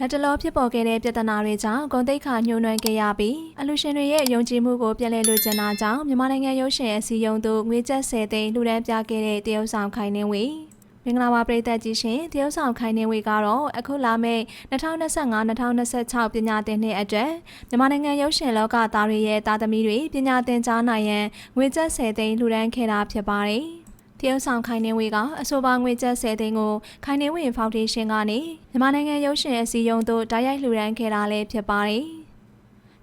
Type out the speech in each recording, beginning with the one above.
လက်တလောဖြစ်ပေါ်ခဲ့တဲ့ပြဿနာတွေကြောင့်ဂုံတိတ်ခါညှိုးနှွမ်းခဲ့ရပြီးအလူရှင်တွေရဲ့ယုံကြည်မှုကိုပြန်လည်လိုချင်တာကြောင့်မြန်မာနိုင်ငံရုပ်ရှင်အစည်းအရုံးသို့ငွေကျပ်10သိန်းလှူဒန်းပြခဲ့တဲ့တရုတ်ဆောင်ခိုင်နှင်းဝေမင်္ဂလာပါပရိသတ်ကြီးရှင်တရုတ်ဆောင်ခိုင်နှင်းဝေကတော့အခုလာမယ့်2025-2026ပညာသင်နှစ်အတွက်မြန်မာနိုင်ငံရုပ်ရှင်လောကသားတွေရဲ့တာသမီတွေပညာသင်ကြားနိုင်ရန်ငွေကျပ်10သိန်းလှူဒန်းခဲ့တာဖြစ်ပါတယ် တရုတ်ဆောင်ခိုင်နေဝေကအဆိုပါငွေကျပ်10သိန်းကိုခိုင်နေဝေဖောင်ဒေးရှင်းကနေမြန်မာနိုင်ငံရုပ်ရှင်အစည်းအရုံးသို့တိုက်ရိုက်လှူဒန်းခဲ့တာလည်းဖြစ်ပါတယ်။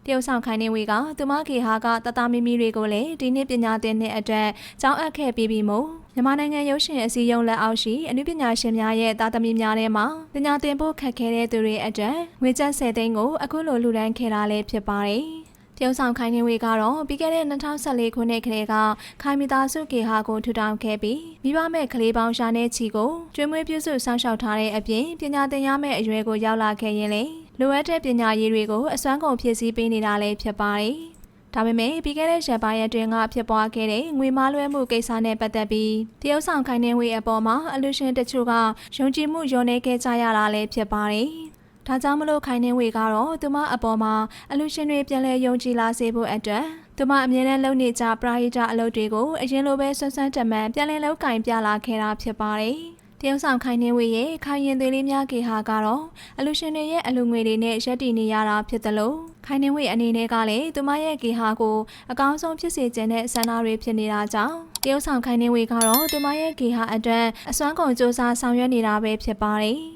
တရုတ်ဆောင်ခိုင်နေဝေကသူမခေဟာကတတမီမီတွေကိုလည်းဒီနှစ်ပညာသင်နှစ်အတွက်ကျောင်းအပ်ခဲ့ပြီးပြီမို့မြန်မာနိုင်ငံရုပ်ရှင်အစည်းအရုံးလက်အောက်ရှိအနုပညာရှင်များရဲ့တာသမီများထဲမှာပညာသင်ဖို့ခက်ခဲတဲ့သူတွေအတွက်ငွေကျပ်10သိန်းကိုအခုလိုလှူဒန်းခဲ့တာလည်းဖြစ်ပါတယ်။ တရုတ်ဆောင်ခိုင်နေဝေကတော့ပြီးခဲ့တဲ့2014ခုနှစ်ကလေးကခိုင်မီသားစုကေဟာကိုထူထောင်ခဲ့ပြီးမိဘမဲ့ကလေးပေါင်းရှာနေချီကိုကျွေးမွေးပြုစုစောင့်ရှောက်ထားတဲ့အပြင်ပညာသင်ရမယ့်အရွယ်ကိုရောက်လာခဲ့ရင်လေလိုအပ်တဲ့ပညာရေးတွေကိုအစွမ်းကုန်ဖြည့်ဆည်းပေးနေတာလည်းဖြစ်ပါတယ်။ဒါပေမဲ့ပြီးခဲ့တဲ့ရက်ပိုင်းအတွင်းကဖြစ်ပွားခဲ့တဲ့ငွေမားလွှဲမှုကိစ္စနဲ့ပတ်သက်ပြီးတရုတ်ဆောင်ခိုင်နေဝေအပေါ်မှာအလူရှင်တချို့ကယုံကြည်မှုယုံနေခဲ့ကြရတာလည်းဖြစ်ပါတယ်။ ဒါကြောင့်မလို့ခိုင်နှင်းဝေကတော့သူမအပေါ်မှာအလူရှင်တွေပြန်လဲယုံကြည်လာစေဖို့အတွက်သူမအမြဲတမ်းလုပ်နေကြပရာဟိတအလုပ်တွေကိုအရင်လိုပဲဆွမ်းဆွမ်းတမန်ပြန်လဲလုပ်ကင်ပြလာခဲ့တာဖြစ်ပါတယ်။တရုတ်ဆောင်ခိုင်နှင်းဝေရဲ့ခိုင်ရင်သေးလေးများကေဟာကတော့အလူရှင်တွေရဲ့အလူငွေတွေနဲ့ရက်တည်နေရတာဖြစ်တယ်လို့ခိုင်နှင်းဝေအနေနဲ့ကလည်းသူမရဲ့ကေဟာကိုအကောင်းဆုံးဖြစ်စေခြင်းတဲ့ဆန္ဒတွေဖြစ်နေတာကြောင့်တရုတ်ဆောင်ခိုင်နှင်းဝေကတော့သူမရဲ့ကေဟာအတွက်အစွမ်းကုန်စ조사ဆောင်ရွက်နေတာပဲဖြစ်ပါတယ်။